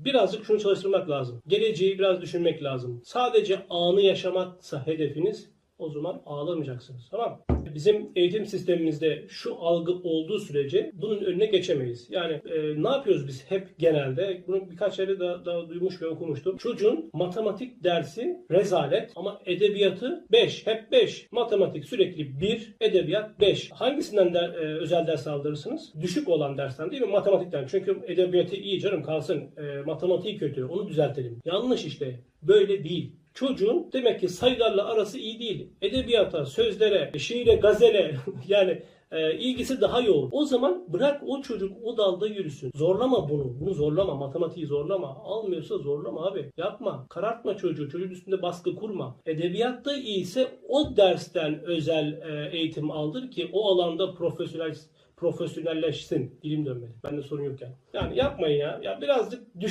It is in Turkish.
Birazcık şunu çalıştırmak lazım. Geleceği biraz düşünmek lazım. Sadece anı yaşamaksa hedefiniz o zaman ağlamayacaksınız. Tamam mı? Bizim eğitim sistemimizde şu algı olduğu sürece bunun önüne geçemeyiz. Yani e, ne yapıyoruz biz hep genelde? Bunu birkaç yerde daha, daha duymuş ve okumuştum. Çocuğun matematik dersi rezalet ama edebiyatı 5. Hep 5. Matematik sürekli 1, edebiyat 5. Hangisinden de, e, özel ders aldırırsınız? Düşük olan dersten değil mi? Matematikten. Çünkü edebiyatı iyi canım kalsın. E, matematiği kötü. Onu düzeltelim. Yanlış işte. Böyle değil. Çocuğun demek ki sayılarla arası iyi değil. Edebiyata, sözlere, şiire, gazele yani e, ilgisi daha yoğun. O zaman bırak o çocuk o dalda yürüsün. Zorlama bunu. Bunu zorlama. Matematiği zorlama. Almıyorsa zorlama abi. Yapma. Karartma çocuğu. Çocuğun üstünde baskı kurma. Edebiyatta iyiyse o dersten özel e, eğitim aldır ki o alanda profesyonel profesyonelleşsin. Dilim dönmedi. Bende sorun yok yani. Yani yapmayın ya. Ya birazcık düşün.